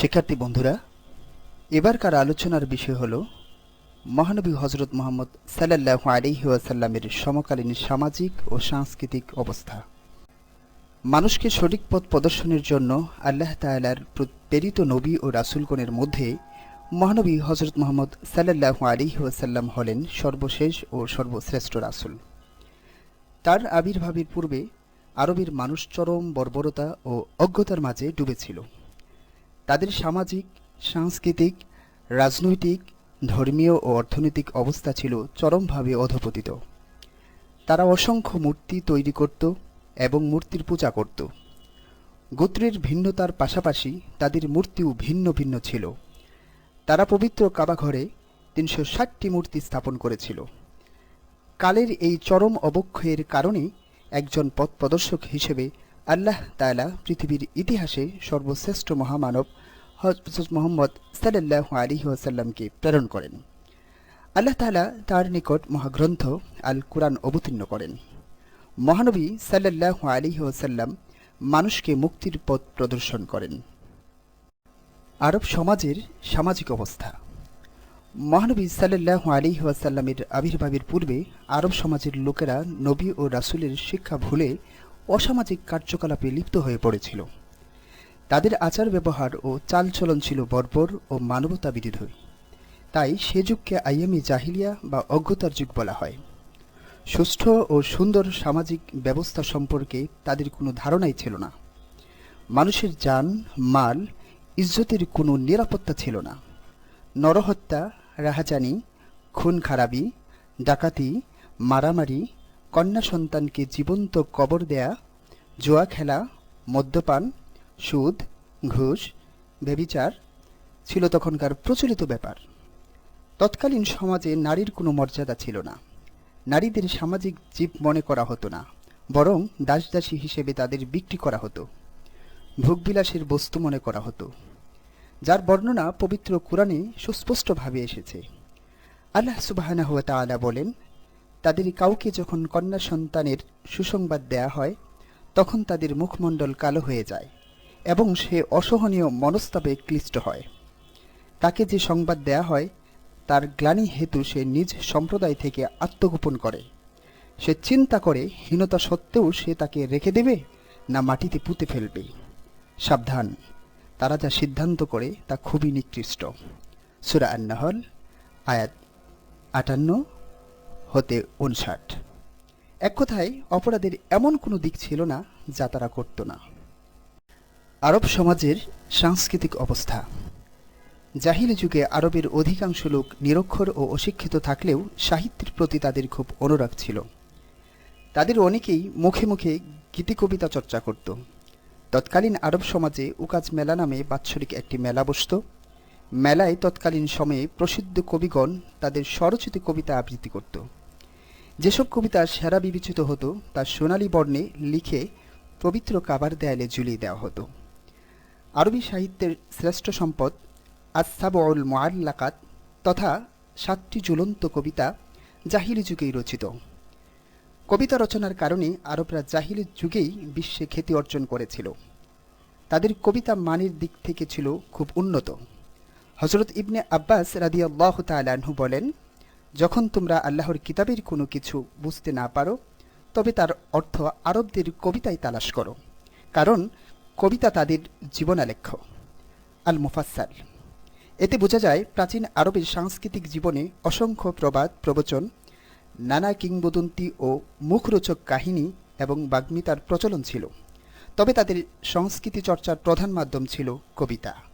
শিক্ষার্থী বন্ধুরা, এবারকার আলোচনার বিষয় হল, মহানবী হজরত মোহাম্মদ সাল্লাহ আলিহি ওয়াসাল্লামের সমকালীন সামাজিক ও সাংস্কৃতিক অবস্থা। মানুষকে সঠিক পথ প্রদর্শনের জন্য আল্লাহ তাআলার প্র- প্রেরিত নবী ও রাসূলগণের মধ্যে মহানবী হজরত মোহাম্মদ সাল্লাহ আলিহি ওয়াসাল্লাম হলেন সর্বশেষ ও সর্বশ্রেষ্ঠ রাসুল। তার আবির্ভাবের পূর্বে আরবের মানুষ চরম বর্বরতা ও অজ্ঞতার মাঝে ডুবেছিল। তাদের সামাজিক, সাংস্কৃতিক, রাজনৈতিক, ধর্মীয় ও অর্থনৈতিক অবস্থা ছিল চরমভাবে অধপতিত। তারা অসংখ্য মূর্তি তৈরি করত এবং মূর্তির পূজা করত। গোত্রের ভিন্নতার পাশাপাশি তাদের মূর্তিও ভিন্ন ভিন্ন ছিল। তারা পবিত্র কাবাঘরে তিনশো ষাটটি মূর্তি স্থাপন করেছিল। কালের এই চরম অবক্ষয়ের কারণে একজন পথ প্রদর্শক হিসেবে আল্লাহ তাআলা পৃথিবীর ইতিহাসে সর্বশ্রেষ্ঠ মহামানব হজরত মোহাম্মদ সাল্লাহ আলী ওয়াসাল্লামকে প্রেরণ করেন। আল্লাহ তালা তার নিকট মহাগ্রন্থ আল কুরআন অবতীর্ণ করেন। মহানবী সাল্লাহ আলী ওয়াসাল্লাম মানুষকে মুক্তির পথ প্রদর্শন করেন। আরব সমাজের সামাজিক অবস্থা। মহানবী সাল্লাহ আলী ওয়াসাল্লামের আবির্ভাবের পূর্বে আরব সমাজের লোকেরা নবী ও রাসূলের শিক্ষা ভুলে অসামাজিক কার্যকলাপে লিপ্ত হয়ে পড়েছিল। তাদের আচার ব্যবহার ও চালচলন ছিল বর্বর ও মানবতা বিরোধী। তাই সে যুগকে আইয়ামি জাহিলিয়া বা অজ্ঞতার যুগ বলা হয়। সুষ্ঠ ও সুন্দর সামাজিক ব্যবস্থা সম্পর্কে তাদের কোনো ধারণাই ছিল না। মানুষের যান মাল, ইজ্জতের কোনো নিরাপত্তা ছিল না। নরহত্যা, রাহাজানি, খুন খারাপি, ডাকাতি, মারামারি, কন্যা সন্তানকে জীবন্ত কবর দেয়া, জুয়া খেলা, মদ্যপান সুদ, ঘুষ ব্যবিচার ছিল তখনকার প্রচলিত ব্যাপার। তৎকালীন সমাজে নারীর কোনো মর্যাদা ছিল না। নারীদের সামাজিক জীব মনে করা হতো না, বরং দাসদাসী হিসেবে তাদের বিক্রি করা হতো। ভোগবিলাসের বস্তু মনে করা হতো। যার বর্ণনা পবিত্র কোরআনে সুস্পষ্টভাবে এসেছে। আল্লাহ সুবাহানা হুয়া তাআলা বলেন, তাদের কাউকে যখন কন্যা সন্তানের সুসংবাদ দেয়া হয়, তখন তাদের মুখমণ্ডল কালো হয়ে যায়। এবং সে অসহনীয় মনস্তাবে ক্লিষ্ট হয়। তাকে যে সংবাদ দেয়া হয়, তার গ্লানি হেতু সে নিজ সম্প্রদায় থেকে আত্মগোপন করে। সে চিন্তা করে, হীনতা সত্ত্বেও সে তাকে রেখে দেবে না মাটিতে পুঁতে ফেলবে? সাবধান। তারা যা সিদ্ধান্ত করে, তা খুবই নিকৃষ্ট। সুরা আন্নাহল, আয়াত আটান্ন, হতে উনষাট এক কথায়, অপরাধের এমন কোনো দিক ছিল না, যা তারা করত না। আরব সমাজের সাংস্কৃতিক অবস্থা। জাহিলি যুগে আরবের অধিকাংশ লোক নিরক্ষর ও অশিক্ষিত থাকলেও সাহিত্যের প্রতি তাদের খুব অনুরাগ ছিল। তাদের অনেকেই মুখে মুখে গীতি কবিতা চর্চা করত। তৎকালীন আরব সমাজে উকাজ মেলা নামে বাৎসরিক একটি মেলা বসত। মেলায় তৎকালীন সময়ে প্রসিদ্ধ কবিগণ তাদের স্বরচিত কবিতা আবৃত্তি করত। যেসব কবিতা সেরা বিবেচিত হতো, তা সোনালী বর্ণে লিখে পবিত্র কাবার দেয়ালে ঝুলিয়ে দেওয়া হতো। আরবি সাহিত্যের শ্রেষ্ঠ সম্পদ আসাবউল মুআল্লাকাত তথা সাতটি ঝুলন্ত কবিতা জাহিলি যুগেই রচিত। কবিতা রচনার কারণে আরবরা জাহিলি যুগেই বিশ্বে খ্যাতি অর্জন করেছিল। তাদের কবিতা মানের দিক থেকে ছিল খুব উন্নত। হজরত ইবনে আব্বাস রাদিয়াল্লাহ তালাহু বলেন, যখন তোমরা আল্লাহর কিতাবের কোনো কিছু বুঝতে না পারো, তবে তার অর্থ আরবদের কবিতায় তালাশ করো। কারণ কবিতা তাদের জীবনালেখ্য। আল মুফাসাল এতে বোঝা যায় প্রাচীন আরবের সাংস্কৃতিক জীবনে অসংখ্য প্রবাদ, প্রবচন, নানা কিংবদন্তি ও মুখরোচক কাহিনী এবং বাগ্মিতার প্রচলন ছিল। তবে তাদের সংস্কৃতি চর্চার প্রধান মাধ্যম ছিল কবিতা।